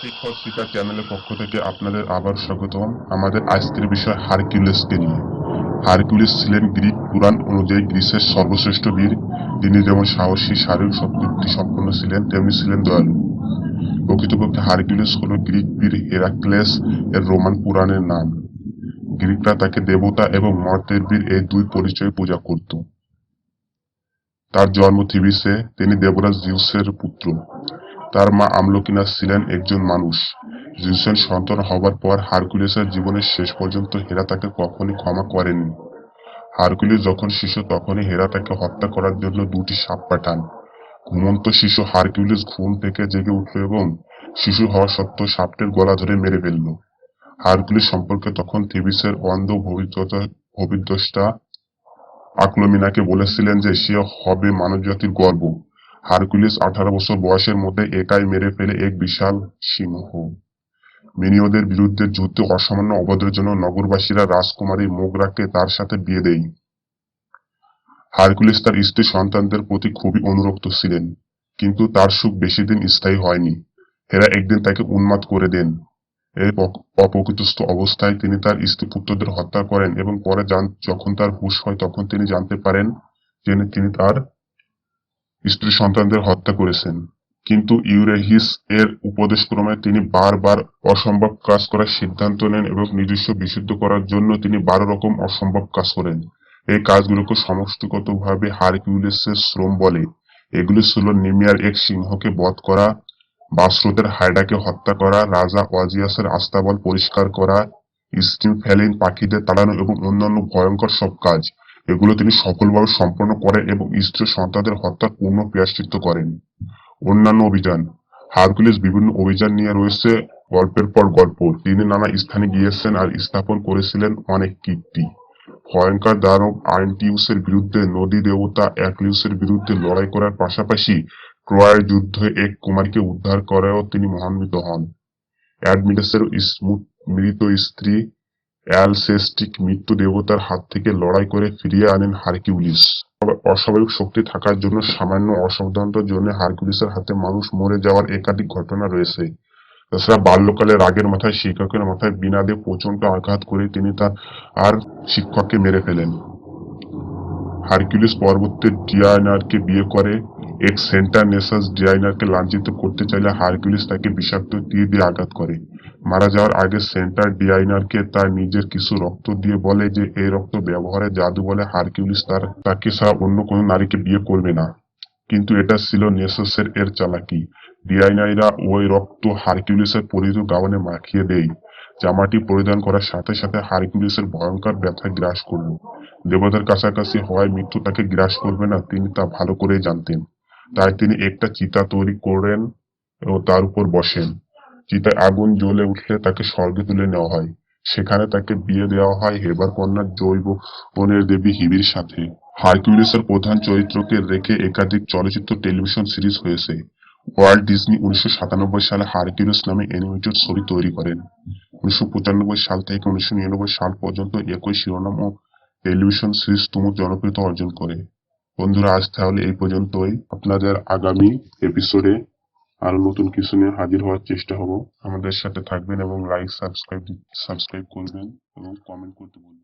শিক্ষক শিক্ষা চ্যানেলের পক্ষ থেকে আপনাদের আবার স্বাগতম। আমাদের আজকের বিষয় হারকিউলিসকে নিয়ে। হারকিউলিস ছিলেন গ্রিক পুরাণ অনুযায়ী গ্রিসের সর্বশ্রেষ্ঠ বীর। তিনি যেমন সাহসী, শারীরিক সম্পন্ন ছিলেন, তেমনি ছিলেন দয়ালু। প্রকৃতপক্ষে হারকিউলিস হল গ্রিক বীর হেরাক্লেস এর রোমান পুরাণের নাম। গ্রিকরা তাকে দেবতা এবং মর্তের বীর এই দুই পরিচয়ে পূজা করত। তার জন্ম থিবিসে। তিনি দেবরাজ জিউসের পুত্র। তার মা আমলকিনাস ছিলেন একজন মানুষ। জিউসের সন্তান হবার পর হারকুলিসের জীবনের শেষ পর্যন্ত হেরা তাকে কখনই ক্ষমা করেননি হারকুলিস যখন শিশু, তখনই হেরা তাকে হত্যা করার জন্য দুটি সাপ পাঠান। ঘুমন্ত শিশু হারকিউলিস ঘুম থেকে জেগে উঠল এবং শিশু হওয়া সত্ত্বেও সাপটির গলা ধরে মেরে ফেলল। হারকুলিস সম্পর্কে তখন থিবিসের অন্ধ ভবিষ্যৎ- ভবিষ্যদ্রষ্টা আক্লমিনাকে বলেছিলেন যে সে হবে মানবজাতির গর্ব। হারকুলিস আঠারো বছর বয়সের মধ্যে একাই মেরে ফেলে এক বিশাল সিংহ। মিনিওদের বিরুদ্ধে যুদ্ধে অসামান্য অবদানের জন্য নগরবাসীরা রাজকুমারী মোগরাকে তার সাথে বিয়ে দেয়। হারকুলিস তার স্ত্রী সন্তানদের প্রতি খুবই অনুরক্ত ছিলেন, কিন্তু তার সুখ বেশি দিন স্থায়ী হয়নি। হেরা একদিন তাকে উন্মাদ করে দেন। এই অপ্রকৃতস্থ অবস্থায় তিনি তার স্ত্রী পুত্রদের হত্যা করেন এবং পরে যখন তার হুঁশ হয়, তখন তিনি জানতে পারেন যে তিনি তার স্ত্রী সন্তানদের হত্যা করেছেন। কিন্তু ইউরেহিস এর উপদেশক্রমে তিনি বারবার অসম্ভব কাজ করার সিদ্ধান্ত নেন এবং নিজস্ব বিশুদ্ধ করার জন্য তিনি বারো রকম অসম্ভব কাজ করেন। এই কাজগুলোকে সমষ্টিগতভাবে হারকিউলিসের শ্রম বলে। এগুলি ছিল নিমিয়ার এক সিংহকে বধ করা বাসরোদের হাইডাকে হত্যা করা, রাজা ওয়াজিয়াসের আস্তাবল পরিষ্কার করা স্টিম ফ্যালিন পাখিদের তাড়ানো এবং অন্যান্য ভয়ঙ্কর সব কাজ। এগুলো তিনি সফলভাবে সম্পন্ন করেন এবং স্ত্রী সন্তানদের হত্যার পূর্ণ প্রায়শ্চিত্ত করেন। অন্যান্য অভিযান। হারকুলিস বিভিন্ন অভিযান নিয়ে রয়েছে গল্পের পর গল্প। তিনি নানা স্থানে গিয়েছেন আর স্থাপন করেছিলেন অনেক কীর্তি। ভয়ঙ্কর দানব আইনটিউসের বিরুদ্ধে নদী দেবতা অ্যাকলিউসের বিরুদ্ধে লড়াই করার পাশাপাশি ট্রয়ের যুদ্ধে এক কুমারকে উদ্ধার করেও তিনি মহান্বিত হন। অ্যাডমিটাসের মৃত স্ত্রী অ্যালসেস্টিক মৃত্যু দেবতার হাত থেকে লড়াই করে ফিরিয়ে আনেন হারকিউলিস। অস্বাভাবিক শক্তি থাকার জন্য সামান্য অসাবধানতার জন্য হারকিউলিসের হাতে মানুষ মরে যাওয়ার একাধিক ঘটনা রয়েছে। তাছাড়া বাল্যকালে রাগের মাথায়, শিক্ষকের মাথায় বিনা দিয়ে প্রচণ্ড আঘাত করে তিনি তার আর শিক্ষককে মেরে ফেলেন। হারকিউলিস পরবর্তী ডিয়াইনারকে বিয়ে করে। এক সেন্টার নেসাস ডিয়াইনারকে লাঞ্ছিত করতে চাইলে হারকিউলিস তাকে বিষাক্ত তীর দিয়ে আঘাত করে। মারা যাওয়ার আগে সেন্টার ডিয়াইনারকে তার নিজের কিছু রক্ত দিয়ে বলে যে, এই রক্ত ব্যবহারে জাদু বলে হারকিউলিস তার, তাকে ছাড়া অন্য কোনো নারীকে বিয়ে করবে না। কিন্তু এটা ছিল নেসাসের এর চালাকি। ডিয়াইনাইরা ওই রক্ত হারকিউলিসের পরিহিত গাউনে মাখিয়ে দেয়। জামাটি পরিধান করার সাথে সাথে হারকিউলিসের ভয়ঙ্কর ব্যথা গ্রাস করল। দেবতার কাছাকাছি হওয়ায় মৃত্যু তাকে গ্রাস করবে না, তিনি তা ভালো করেই জানতেন। তাই তিনি একটা চিতা তৈরি করেন ও তার উপর বসেন। চিতায় আগুন জ্বলে উঠলে তাকে স্বর্গে তুলে নেওয়া হয়। সেখানে তাকে বিয়ে দেওয়া হয় হেবার কন্যা জৈব বনের দেবী হিবির সাথে। হারকিউলিসের প্রধান চরিত্রকে রেখে একাধিক চলচ্চিত্র টেলিভিশন সিরিজ হয়েছে। ওয়ার্ল্ড ডিজনি উনিশশো সাতানব্বই সালে হারকিউলিস নামে অ্যানিমেটেড ছবি তৈরি করেন। উনিশশো পঁচানব্বই সাল থেকে উনিশশো নিরানব্বই সাল পর্যন্ত একই শিরোনাম ও টেলিভিশন সিরিজ তুমুল জনপ্রিয়তা অর্জন করে। বন্ধুরা, আজ তাহলে এই পর্যন্তই। আপনাদের আগামী এপিসোডে আরও নতুন কিছু নিয়ে হাজির হওয়ার চেষ্টা হব। আমাদের সাথে থাকবেন এবং লাইক সাবস্ক্রাইব সাবস্ক্রাইব করবেন এবং কমেন্ট করতে বলবেন